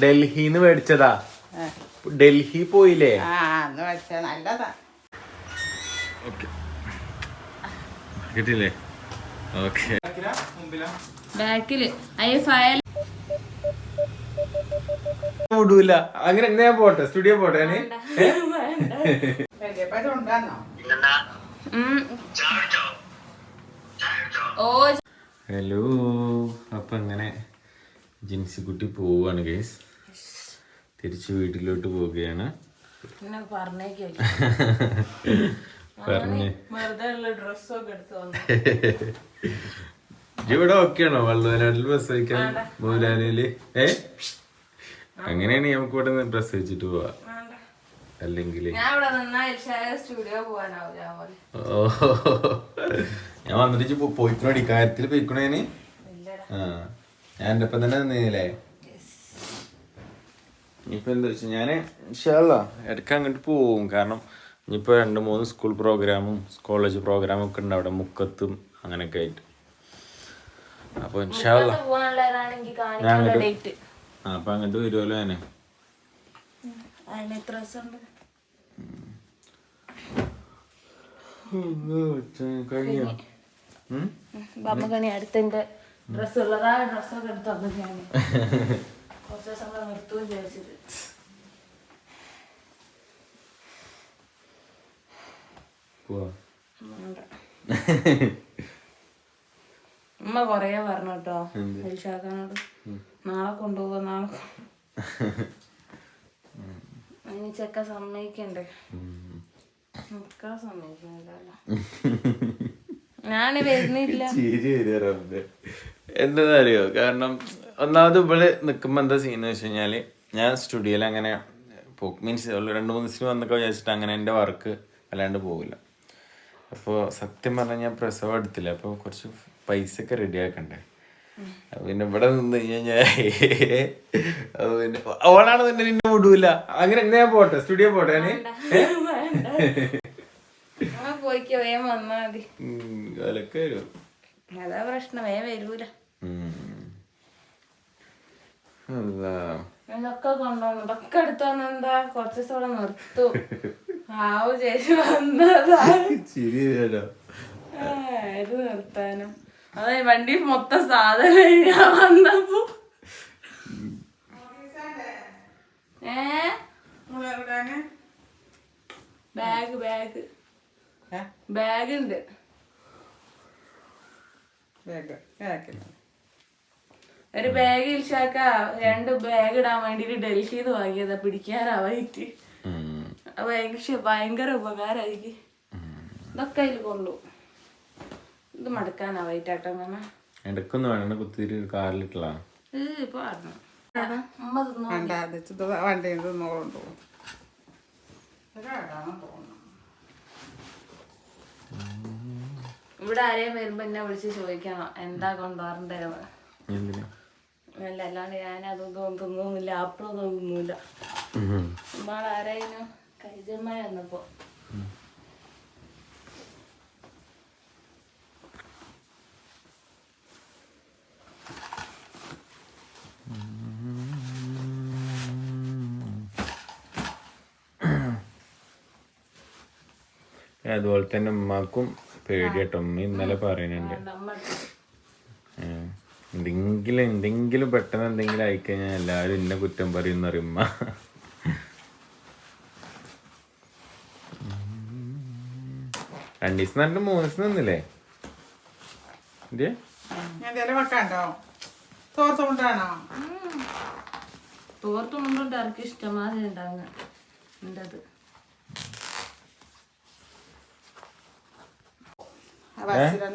ഡൽഹിന്ന് മേടിച്ചതാ. ഡൽഹി പോയില്ലേ? കിട്ടില്ലേ ഓക്കെ. ബാക്കിൽ. ഫയൽ വിടൂല. അങ്ങനെ ഞാൻ പോട്ടെ? സ്റ്റുഡിയോ പോട്ടെ ഹലോ. അപ്പൊ അങ്ങനെ ജിൻസി കുട്ടി പോവാണ് ഗേസ് തിരിച്ച് വീട്ടിലോട്ട് പോവുകയാണ്. പറഞ്ഞ്. ഇവിടെ ഓക്കെയാണോ വള്ളുവനാട്ടിൽ പ്രസവിക്കാൻ മൂലാനയിൽ ഏ? അങ്ങനെയാണ് നമുക്ക് ഇവിടെ നിന്ന് പ്രസവിച്ചിട്ട് പോവാ. അല്ലെങ്കിൽ ഓ. ഞാൻ വന്നിട്ട് പോയിക്കണോ പോ- പോയിക്കണോടി കാര്യത്തിൽ പോയിക്കണേന് ആ. ഞാൻ എന്റെ ഒപ്പം തന്നെ നിന്നില്ലേ? ഇനിയിപ്പോ എന്താ വെച്ചാൽ ഞാൻ ഇൻഷാല്ല ഇടയ്ക്ക് അങ്ങോട്ട് പോവും. കാരണം ഇനിയിപ്പോൾ രണ്ട് മൂന്ന് സ്കൂൾ പ്രോഗ്രാമും കോളേജ് പ്രോഗ്രാമും ഒക്കെ ഉണ്ട് അവിടെ. മുക്കത്തും അങ്ങനെയൊക്കെ ആയിട്ട്. അപ്പോൾ ഇൻഷാല്ല ഞാൻ അങ്ങോട്ട് ആ അപ്പം അങ്ങോട്ട് വരുമല്ലോ ഞാൻ കഴിഞ്ഞു? ഉം? ഡ്രസ് ഉള്ളതാ ഡ്രസ്സൊക്കെ എടുത്ത് വന്നു ഞാൻ കുറച്ച് ദിവസം കൂടെ നിർത്തുകയും വേണ്ട. ഉമ്മ കൊറേ പറഞ്ഞു കേട്ടോ ദിൽഷാക്കാനോട് നാളെ കൊണ്ടുപോവാ നാളെ അതിന് ചെക്ക സമ്മതിക്കണ്ടേ? നിക്കാൻ സമ്മതിക്കുന്നില്ലല്ലോ. ഞാൻ വരുന്നില്ല എന്താ അറിയോ കാരണം ഒന്നാമത് ഇവിടെ നിൽക്കുമ്പോൾ എന്താ ചെയ്യുന്നത് വെച്ച് കഴിഞ്ഞാൽ ഞാൻ സ്റ്റുഡിയോയിൽ അങ്ങനെ മീൻസ് രണ്ട് മൂന്ന് ദിവസം വന്നൊക്കെ വിചാരിച്ചിട്ട് അങ്ങനെ എന്റെ വർക്ക് അല്ലാണ്ട് പോകില്ല അപ്പോൾ സത്യം പറഞ്ഞാൽ ഞാൻ പ്രസവം എടുത്തില്ല. അപ്പോൾ കുറച്ച് പൈസ ഒക്കെ റെഡി ആക്കണ്ടേ പിന്നെ ഇവിടെ നിന്ന് കഴിഞ്ഞാൽ പിന്നെ ഓണാണ് തന്നെ നിന്നെ വിടൂല. അങ്ങനെ ഞാൻ പോട്ടെ? സ്റ്റുഡിയോ പോട്ടെ ഞാൻ ആ പോയിക്കോ വേഗം വന്നാ മതി. അതൊക്കെ വരും. അതാ പ്രശ്നം വേഗം വരൂല. ഇതൊക്കെ കൊണ്ടുവന്നു. ഇതൊക്കെ എടുത്തു വന്നെന്താ കുറച്ച് ദിവസം ഇവിടെ നിർത്തും. ആവു ചേച്ചി വന്നതാ. ചിരി വരാലോ ആ, ഇത് നിർത്താനും. അതെ വണ്ടി മൊത്തം സാധനം ഞാൻ വന്നപ്പോ ഏ? എവിടെയാണ് ബാഗ് ബാഗ്? ബാഗ് ഉണ്ട് ബാഗ് കേക്കില്ല ഒരു ബാഗ് ഇൽഷാക്ക രണ്ട് ബാഗ് ഇടാൻ വേണ്ടിട്ട് ഡൽഹിന്ന് വാങ്ങിയതാ പിടിക്കാനാവായിട്ട്. ഭയങ്കര ഉപകാരമായിരിക്കും ഇതൊക്കെ അതിൽ കൊള്ളു. ഇത് മടക്കാനാവായിട്ടാട്ടോ അങ്ങനെ. ഇടക്കൊന്നും വേണ്ട കുത്തിരി കാറിലിട്ടാ ഇപ്പൊ പറഞ്ഞു വണ്ടിയിൽ തോന്നുന്നു. ഇവിടെ ആരെയും വരുമ്പോ എന്നെ വിളിച്ച് ചോദിക്കണം. എന്താ കൊണ്ടുവരണ്ടേ എന്തിനാ? അല്ല അല്ലാണ്ട് ഞാൻ അതൊന്നും തിന്നൊന്നുമില്ല അപ്പുറം തോന്നുന്നില്ല. നമ്മളെ ആരായിരുന്നു? കൈജന്മായ വന്നപ്പോ. അതുപോലെ തന്നെ ഉമ്മാക്കും പേടിയാട്ടോ. ഉമ്മ ഇന്നലെ പറയുന്നുണ്ട്. എന്തെങ്കിലും എന്തെങ്കിലും പെട്ടെന്ന് എന്തെങ്കിലും ആയിക്കഴിഞ്ഞാൽ എല്ലാവരും ഇന്ന കുറ്റം പറയുന്ന അറിയുമ്മ രണ്ടു ദിവസം രണ്ട് മൂന്ന് ദിവസം നിന്നില്ലേ തോർത്ത് ആർക്കും ഇഷ്ടമാതിരി ഉണ്ടാകുന്ന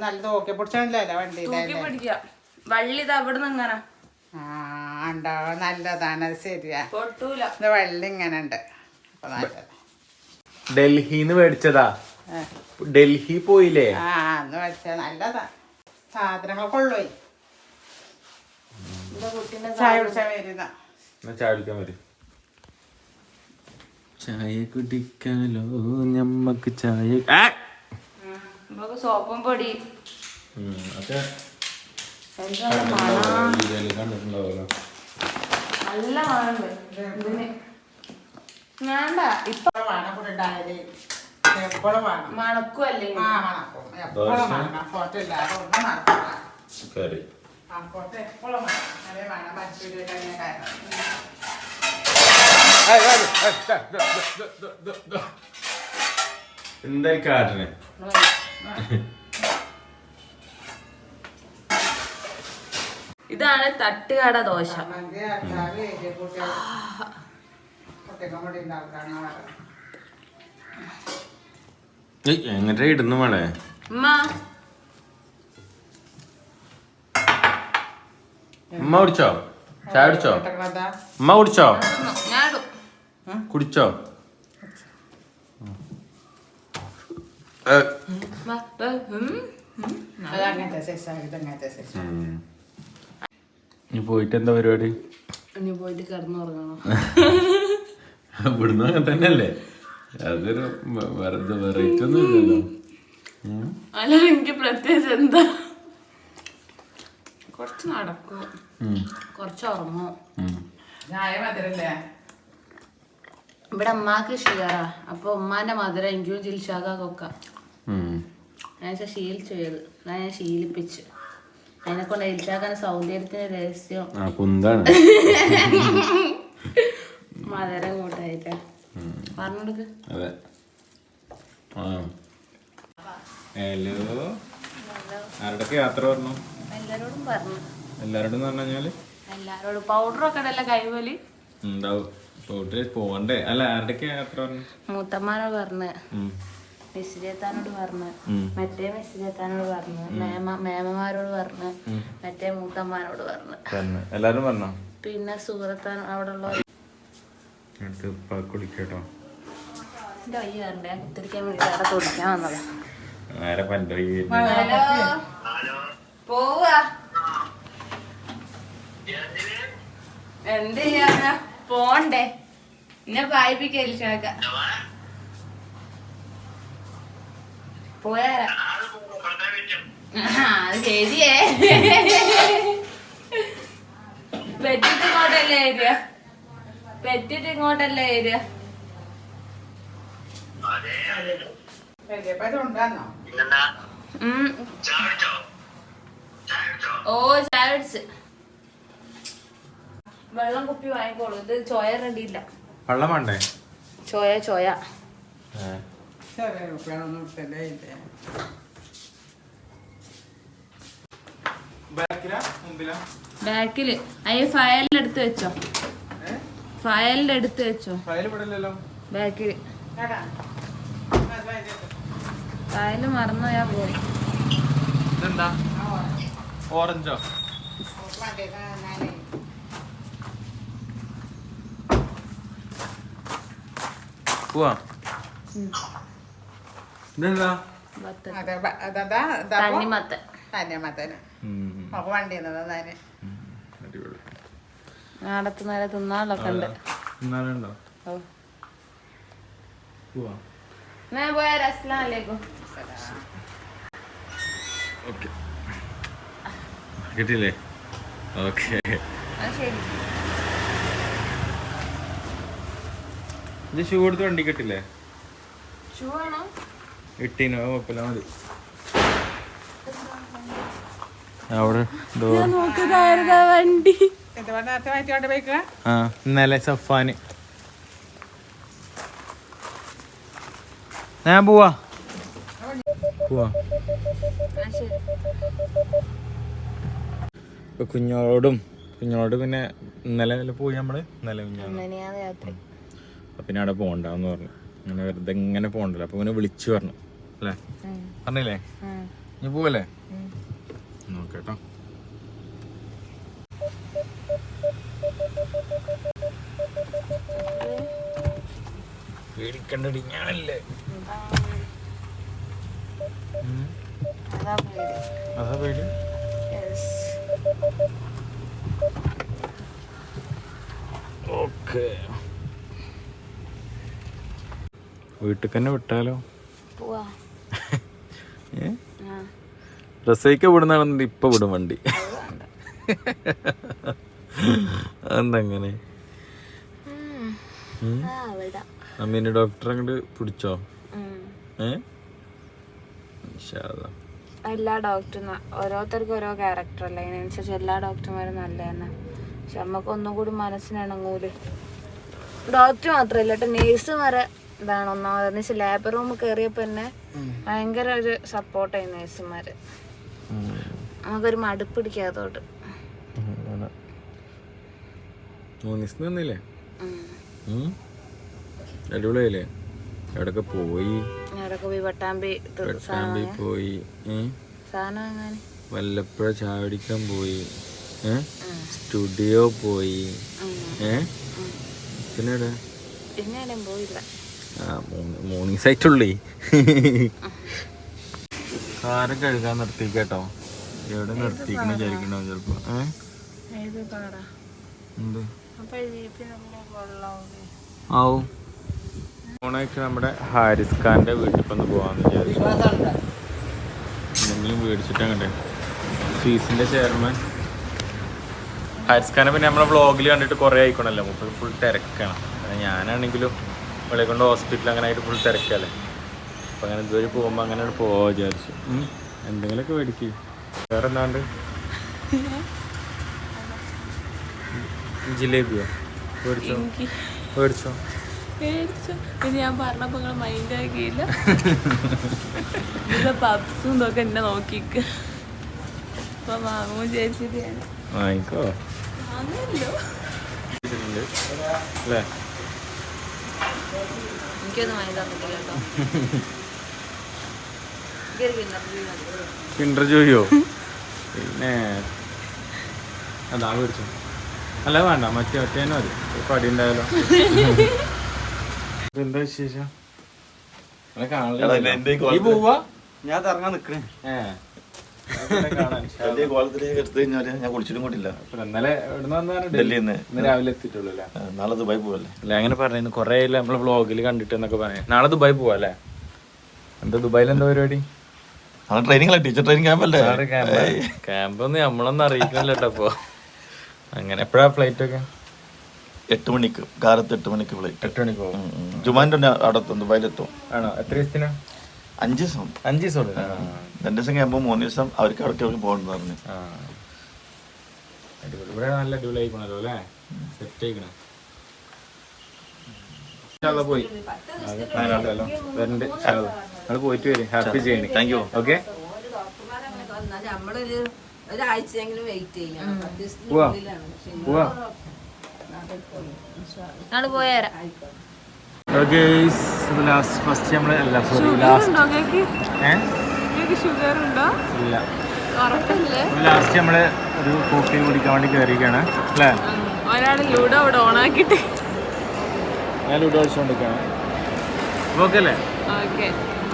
നല്ല തോക്കി പിടിച്ചാണല്ലോ വണ്ടിയിലെ വള്ളി ഇത് അവിടെ നിന്ന് ഇങ്ങനെ. ആ ഉണ്ടോ? നല്ലതാണ് അത് ശരിയാ. പൊട്ടൂല. ഇത് വെള്ളം ഇങ്ങനെ ഉണ്ട്. അപ്പൊ നല്ലത് ഡൽഹിന്ന് മേടിച്ചതാ. ഏ. ഡൽഹി പോയില്ലേ? ആ നല്ലതാ. സാധനങ്ങൾ കൊള്ളുപോയി എന്റെ കുട്ടീനെ ചായ കുടിച്ചാൽ വരുന്ന. എന്നാ ചായ കുടിക്കാൻ വരും. ചായ കുടിക്കാലോ ഞമ്മക്ക് ചായ ആ! നമുക്ക് സോപ്പും പൊടി അതൊക്കെ നല്ല മണമുണ്ട് ഇതിന് വേണ്ട. ഇപ്പൊ ഉണ്ടായാൽ എപ്പോഴും വേണം മണക്കുമല്ലേ ആ മണക്കും എപ്പോഴും വേണം ഫോട്ടോ ഇല്ലാതെ ഒന്നും നടക്കില്ല കറി ആ ഫോട്ടോ എപ്പോഴും വേണം അതേ വേണം പച്ചൂരി തന്നെ കാരണം എന്തായി കാട്ടിന് ഇതാണ് തട്ടുകട ദോശ. എങ്ങനെ ഇടുന്നു മോളെ? ഉമ്മ. കുടിച്ചോ? ചായ കുടിച്ചോ? ഉമ്മ കുടിച്ചോ? കുടിച്ചോ? ഏ. അതാണ് ഏ, ഉം. അത് അങ്ങനത്തെ സൈസാണ് ഇനി പോയിട്ട് എന്താ പരിപാടി? ഇനി പോയിട്ട് കിടന്നുറങ്ങണം. ഇവിടുന്ന് അങ്ങനെ തന്നെയല്ലേ? അതൊരു വെറുതെ വെറൈറ്റി ഒന്നും ഇല്ലല്ലോ. അല്ല എനിക്ക് പ്രത്യേകിച്ച് എന്താ? കുറച്ച് നടക്കും. കുറച്ച് ഉറങ്ങും. ഇവിടെ അമ്മാക്ക് ഷുഗറാ. അപ്പൊ ഉമ്മാന്റെ മധുരം എനിക്കും ജിൽഷാകൊക്കെ. ഞാൻ ശീലിച്ചു ചെയ്ത് ഞാൻ ശീലിപ്പിച്ചു. അതിനെ കൊണ്ട് ജിൽഷാക്കാന്റെ സൗന്ദര്യത്തിന്റെ രഹസ്യം. ആ കുന്താണ്. മധുരം കൂട്ടായിട്ട്. പറഞ്ഞോടുക്ക് അതെ. ആ. ഹലോ ആരുടെയൊക്കെ യാത്ര പറഞ്ഞു? എല്ലാരോടും പറഞ്ഞു. എല്ലാവരോടും പറഞ്ഞു കഴിഞ്ഞാൽ എല്ലാരോടും. ഒക്കെ ഇടല്ല കൈവലി? ഉണ്ടാവും. പോവണ്ടേ? അല്ല ആരുടെയൊക്കെ യാത്ര പറഞ്ഞു? മൂത്തമ്മാനോട് പറഞ്ഞ്. ഉം. എത്താനോട് പറഞ്ഞ്. മറ്റേ മറ്റേ എത്താനോട് പറഞ്ഞ്. മേമ മേമമാരോട് പറഞ്ഞ്. മറ്റേ മൂത്തമ്മാരോട് പറഞ്ഞ്. എല്ലാരും പറഞ്ഞു? പിന്നെ സുഹൃത്താൻ അവിടെ ഉള്ള കുളിക്കട്ടോ എന്റെ വയ്യ കണ്ടേ ഞാൻ കുത്തിരിക്കാൻ വേണ്ടി അവിടെ തുടിക്കാൻ വന്നതാ. നേരെ പന്റെ ഹലോ? പോവാ. എന്ത് ചെയ്യാ പോണ്ടേ. എന്നെ പായിപ്പിക്കാ ആ, അത് ശരിയേ. പെറ്റിട്ട് ഇങ്ങോട്ടല്ലേ വരിക? പെറ്റിട്ട് ഇങ്ങോട്ടല്ലേ വരിക. ഓ ചാവിടിച്ച് വെള്ളം കുപ്പി വാങ്ങിക്കോളൂ. ഇത് ചോയ റെഡി ഇല്ല വെള്ളം വേണ്ടേ? ചോയ ചോയ. ചെറിയ കുട്ടികളൊന്നും ഇട്ടല്ലേ ഇല്ലേ ബാക്കിൽ അയ്യ ഫയലിന്റെ അടുത്ത് വെച്ചോ. ഫയലിന്റെ അടുത്ത് വെച്ചോ. ബാക്കിൽ. ഫയൽ മറന്നു പോയാ ഓറഞ്ചോ? പോവാ നാടത്ത് നേരെ തിന്നാളൊക്കെ ഉണ്ട്. ഞാൻ പോയാ. അസ്ലാമലേക്കും ഓക്കെ. കിട്ടിയില്ലേ? ഓക്കെ. ഇത് ഷൂ കൊടുത്ത് വണ്ടി കിട്ടില്ലേ? ഷൂ ആണോ ഇട്ടീനോ കുഴപ്പമില്ല മതി. അവിടെ വണ്ടി. ഇന്നലെ സഫാന്. ഞാൻ പോവാ. പോവാ. ഇപ്പൊ കുഞ്ഞോളോടും കുഞ്ഞോളോട് പിന്നെ ഇന്നലെ വല്ല പോയി നമ്മൾ? ഇന്നലെ പിന്നെ അവിടെ പോണ്ടെന്ന് പറഞ്ഞു. അങ്ങനെ വെറുതെ ഇങ്ങനെ പോണ്ടല്ലോ. അപ്പൊ ഇങ്ങനെ വിളിച്ചു പറഞ്ഞു. അല്ലേ. പറഞ്ഞില്ലേ? നീ പോവല്ലേ? നോക്കേട്ടോ. പേടിക്കണ്ടടി ഞാനല്ലേ. അതാ പേടി. ഓക്കെ. വീട്ടിൽ തന്നെ വിട്ടാലോ? പോവാ. റസൈക്ക വിടുന്നാണെന്നുണ്ടെങ്കിൽ ഇപ്പൊ വിടും വണ്ടി. അത് വേണ്ട അങ്ങനെ ആ അവിടെ അമ്മീനെ ഡോക്ടർ അങ്ങോട്ട് പിടിച്ചോ. എല്ലാ ഡോക്ടറും ഓരോരുത്തർക്കും ഓരോ ക്യാരക്ടർ അല്ലേ? അതിനനുസരിച്ച് എല്ലാ ഡോക്ടർമാരും നല്ല തന്നെ പക്ഷെ നമുക്ക് ഒന്നും കൂടി മനസ്സിനിണങ്ങൂൽ. ഡോക്ടർ മാത്രമല്ല കേട്ടോ നേഴ്സുമാരെ ഇതാണ് ഒന്നാമത് എന്ന് വെച്ചാൽ ലേബർ റൂം കയറിയപ്പോൾ തന്നെ ഭയങ്കര ഒരു സപ്പോർട്ട് സപ്പോർട്ടായി നേഴ്സുമാര്. നമുക്കൊരു മടുപ്പ്. ഉം? അടിപൊളിയായില്ലേ? എവിടൊക്കെ പോയി? ഞാനൊക്കെ പോയി? പട്ടാമ്പി പട്ടാമ്പി പോയി. വല്ലപ്പുഴ ചാവടിക്കാൻ പോയി? സ്റ്റുഡിയോ പോയി. ഏ? പിന്നെ? പിന്നെ പോയില്ല. മൂന്ന് ദിവസമായിട്ടുള്ളേ കാരം കഴുകാൻ നിർത്തി കേട്ടോ. എവിടെ നിർത്തിക്കണ വിചാരിക്കണോ ചിലപ്പോ. ആവും. നമ്മുടെ ഹാരിസ് ഖാന്റെ വീട്ടിൽ വന്ന് പോവാന്ന് വിചാരിച്ചു. എന്തെങ്കിലും മേടിച്ചിട്ട് ഫീസിന്റെ ചെയർമാൻ. ഹാരിസ് ഖാനെ പിന്നെ നമ്മളെ വ്ളോഗിൽ കണ്ടിട്ട് കുറേ ആയിക്കണല്ലോ. മുപ്പത് ഫുൾ തിരക്കാണ്. ഞാനാണെങ്കിലും ഇവിടെ കൊണ്ട് ഹോസ്പിറ്റൽ അങ്ങനെ ആയിട്ട് ഫുൾ തിരക്കല്ലേ? അപ്പം അങ്ങനെ ഇതുവരെ പോകുമ്പോൾ അങ്ങനെ പോവാ വിചാരിച്ചു. എന്തെങ്കിലുമൊക്കെ മേടിക്ക്. വേറെ എന്താണ്ട് ജിലേബിയോ? മേടിച്ചോ? മേടിച്ചോ? ഞാൻ പറഞ്ഞപ്പോ നിങ്ങൾ മൈൻഡ് ആക്കിയില്ല. ഇത് പപ്സും ഇതൊക്കെ എന്നെ നോക്കിക്ക്. അപ്പൊ വാങ്ങിക്കോ. വാങ്ങില്ലോ. അല്ലേ? എനിക്കൊന്നും വാങ്ങി തന്നിട്ടില്ല കേട്ടോ. കിണ്ടർ ജോയോ പിന്നെ അതാ മേടിച്ചോ അല്ല വേണ്ട മറ്റേ ഒറ്റ തന്നെ മതി. ഒരു പടി ഉണ്ടായാലോ? എന്താ വിശേഷം. ഈ പോവാ? ഞാൻ ഇറങ്ങാൻ നിക്കണേ. ഏ. അതിനെ കാണാൻ ഇൻഷാ വലിയ കോളത്തിലേക്ക് എടുത്തു കഴിഞ്ഞാൽ ഞാൻ കുളിച്ചിട്ടും ഇന്നലെ. രാവിലെ എത്തിയിട്ടുള്ളൂ നാളെ ദുബായി പോവല്ലേ? അല്ല അങ്ങനെ പറഞ്ഞു കൊറേ നമ്മളെ വ്ളോഗിൽ കണ്ടിട്ട് എന്നൊക്കെ പറഞ്ഞു. നാളെ ദുബായ് പോവല്ലേ? എന്താ ദുബായിൽ എന്താ പരിപാടി? നാളെ ട്രെയിനിങ് അല്ലേ? ടീച്ചർ ട്രെയിനിങ് ക്യാമ്പ് ഒന്നും നമ്മളൊന്നും അറിയിക്കുന്നില്ല കേട്ടോ അങ്ങനെ. എപ്പോഴാ ഫ്ലൈറ്റ് ഒക്കെ? എട്ട് മണിക്ക്. കാലത്ത് എട്ട് മണിക്ക് ഫ്ലൈറ്റ് എട്ട് മണിക്ക് പോകും ജുമാന്റെ അവിടെ എത്തും ദുബായിലെത്തും. ആണോ? എത്ര ദിവസത്തിന്? അഞ്ച് ദിവസം അഞ്ച് ദിവസം രണ്ടു രണ്ട് ദിവസം കഴിയുമ്പോൾ മൂന്ന് ദിവസം അവർക്ക് അവിടേക്ക് അവർക്ക് പോകണമെന്ന് പറഞ്ഞു. അടിപൊളി. ഇവിടെ നല്ല അടിപൊളി ആയിക്കണല്ലോ അല്ലേ? സെറ്റ് ആയിക്കണേ. ഇൻഷാല്ലാ പോയി. നിങ്ങൾ പോയിട്ട് വരും. ഹാപ്പി ചെയ്യണേ. താങ്ക് യു ഓക്കെ ഒരാഴ്ചയെങ്കിലും വെയിറ്റ് ചെയ്യണം. പോയേരാ ലാസ്റ്റ് ഫസ്റ്റ് നമ്മൾ അല്ല സോറി ലാസ്റ്റ് ഷുഗർ ഉണ്ടോ ഇല്ല. ലാസ്റ്റ് നമ്മൾ ഒരു കോഫി കുടിക്കാൻ വേണ്ടി കയറിയിരിക്കുകയാണ് അല്ലേ? ഒരാൾ ലൂഡോ അവിടെ ഓണാക്കിട്ട് ഞാൻ ലൂഡോ കളിച്ചുകൊണ്ടിരിക്കുകയാണ് ഓക്കെ അല്ലേ? ഓക്കെ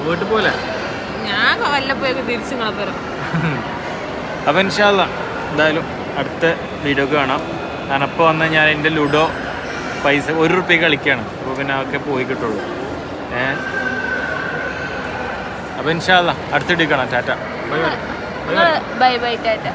വീട്ടിൽ പോലെ ഞാൻ വല്ലപ്പോയൊക്കെ തിരിച്ചു ഇൻഷാല്ല എന്തായാലും അടുത്ത വീഡിയോ കാണാം. കാരണം ഇപ്പോൾ വന്ന് ഞാൻ എന്റെ ലുഡോ പൈസ ഒരു റുപ്യ കളിക്കുകയാണ് അപ്പോൾ പിന്നെ അതൊക്കെ പോയി കിട്ടുള്ളൂ. ഏ? അപ്പോൾ ഇൻഷാല്ല അടുത്തിടിക്കണം tata. Bye bye. Bye bye tata.